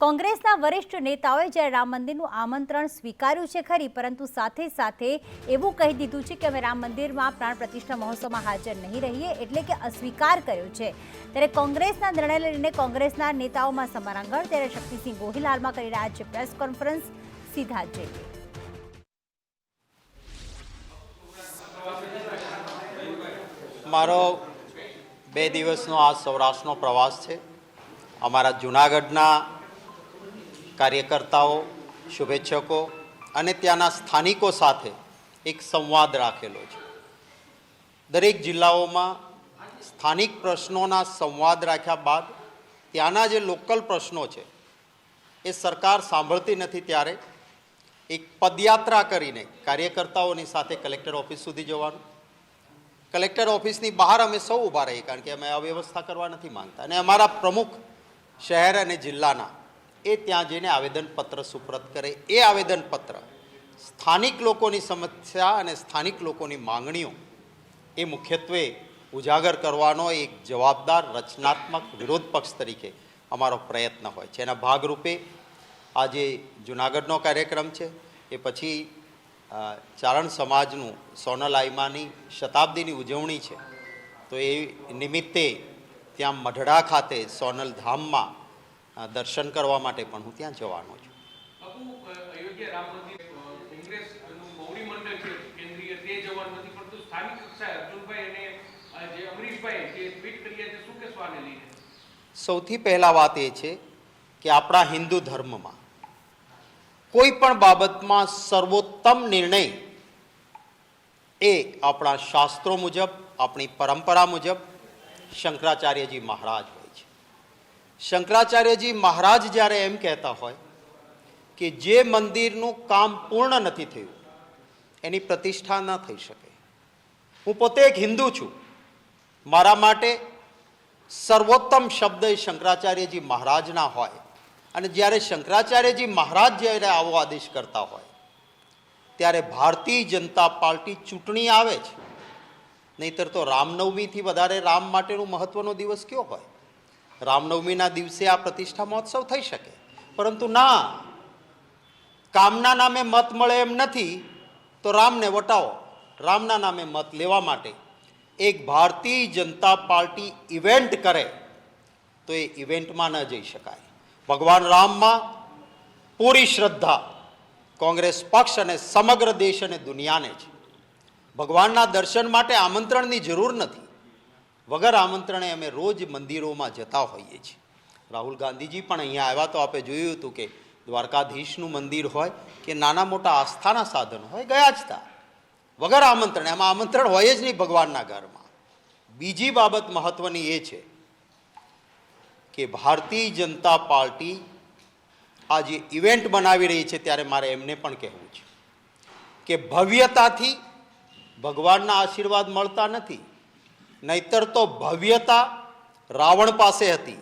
કોંગ્રેસના વરિષ્ઠ નેતાઓએ જ્યારે રામ મંદિરનું આમંત્રણ સ્વીકાર્યું છે ખરી, પરંતુ સાથે સાથે એવું કહી દીધું છે કે અમે રામ મંદિરમાં પ્રાણ પ્રતિષ્ઠા મહોત્સવમાં હાજર નહીં રહીએ એટલે કે અસ્વીકાર કર્યો છે. ત્યારે કોંગ્રેસના નિર્ણય લઈને કોંગ્રેસના નેતાઓમાં સમારાંગણ ત્યારે શક્તિસિંહ ગોહિલ હાલમાં કરી રહ્યા છે પ્રેસ કોન્ફરન્સ. સીધા જઈએ. મારો બે દિવસનો આ સૌરાષ્ટ્રનો પ્રવાસ છે. અમારા જૂનાગઢના કાર્યકર્તાઓ, શુભેચ્છકો અને ત્યાંના સ્થાનિકો સાથે એક સંવાદ રાખેલો છે. દરેક જિલ્લાઓમાં સ્થાનિક પ્રશ્નોના સંવાદ રાખ્યા બાદ ત્યાંના જે લોકલ પ્રશ્નો છે, એ સરકાર સાંભળતી નથી ત્યારે એક પદયાત્રા કરીને કાર્યકર્તાઓની સાથે કલેક્ટર ઓફિસ સુધી જવાનું. કલેક્ટર ઓફિસની બહાર અમે સૌ ઊભા રહીએ, કારણ કે અમે અવ્યવસ્થા કરવા નથી માંગતા. અને અમારા પ્રમુખ શહેર અને જિલ્લાના એ ત્યાં જઈને આવેદનપત્ર સુપ્રત કરે. એ આવેદનપત્ર સ્થાનિક લોકોની સમસ્યા અને સ્થાનિક લોકોની માંગણીઓ એ મુખ્યત્વે ઉજાગર કરવાનો એક જવાબદાર, રચનાત્મક, વિરોધ પક્ષ તરીકે અમારો પ્રયત્ન હોય છે. એના ભાગરૂપે આજે જુનાગઢનો કાર્યક્રમ છે. એ પછી ચારણ સમાજનું સોનલ આઈમાની શતાબ્દીની ઉજવણી છે. તો એ નિમિત્તે ત્યાં મઢડા ખાતે સોનલ ધામમાં દર્શન કરવા માટે પણ હું ત્યાં જવાનો છું. સૌથી પહેલા વાત એ છે કે આપણા હિન્દુ ધર્મમાં કોઈ પણ બાબતમાં સર્વોત્તમ નિર્ણય એ આપણા શાસ્ત્રો મુજબ આપણી પરંપરા મુજબ શંકરાચાર્યજી મહારાજ હોય. શંકરાચાર્યજી મહારાજ જ્યારે એમ કહેતા હોય કે જે મંદિરનું કામ પૂર્ણ નથી થયું, એની પ્રતિષ્ઠા ન થઈ શકે. હું પોતે એક હિન્દુ છું. મારા માટે સર્વોત્તમ શબ્દ એ શંકરાચાર્યજી મહારાજના હોય. અને જ્યારે શંકરાચાર્યજી મહારાજ જ્યારે આવો આદેશ કરતા હોય, ત્યારે ભારતીય જનતા પાર્ટી ચૂંટણી આવે છે. નહીતર તો રામનવમીથી વધારે રામ માટેનું મહત્વનો દિવસ કયો હોય? રામનવમીના દિવસે આ પ્રતિષ્ઠા મહોત્સવ થઈ શકે. પરંતુ ના, કામના નામે મત મળે એમ નથી, તો રામને વટાવો. રામના નામે મત લેવા માટે એક ભારતીય જનતા પાર્ટી ઇવેન્ટ કરે, તો એ ઇવેન્ટમાં ન જઈ શકાય. ભગવાન રામમાં પૂરી શ્રદ્ધા કોંગ્રેસ પક્ષ અને સમગ્ર દેશ અને દુનિયાને છે ભગવાનના દર્શન માટે આમંત્રણની જરૂર નથી. વગર આમંત્રણે અમે રોજ મંદિરોમાં જતા હોઈએ છીએ. રાહુલ ગાંધીજી પણ અહીંયા આવ્યા તો આપણે જોયું હતું કે દ્વારકાધીશનું મંદિર હોય કે નાના મોટા આસ્થાના સાધનો હોય, ગયા જ હતા વગર આમંત્રણ એમાં આમંત્રણ હોય જ નહીં ભગવાનના ઘરમાં. બીજી બાબત મહત્વની એ છે કે ભારતીય જનતા પાર્ટી આ જે ઇવેન્ટ બનાવી રહી છે ત્યારે મારે એમને પણ કહેવું છે કે ભવ્યતાથી ભગવાનના આશીર્વાદ મળતા નથી. નહીતર તો ભવ્યતા રાવણ પાસે હતી,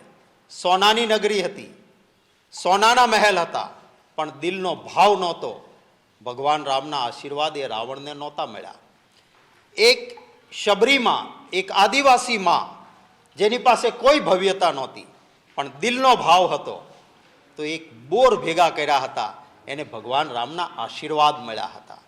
સોનાની નગરી હતી, સોનાના મહેલ હતા, પણ દિલનો ભાવ નહોતો. ભગવાન રામના આશીર્વાદ એ રાવણને નહોતા મળ્યા. એક શબરીમાં, એક આદિવાસી માં જેની પાસે કોઈ ભવ્યતા નહોતી, પણ દિલનો ભાવ હતો, તો એક બોર ભેગા કર્યા હતા, એને ભગવાન રામના આશીર્વાદ મળ્યા હતા.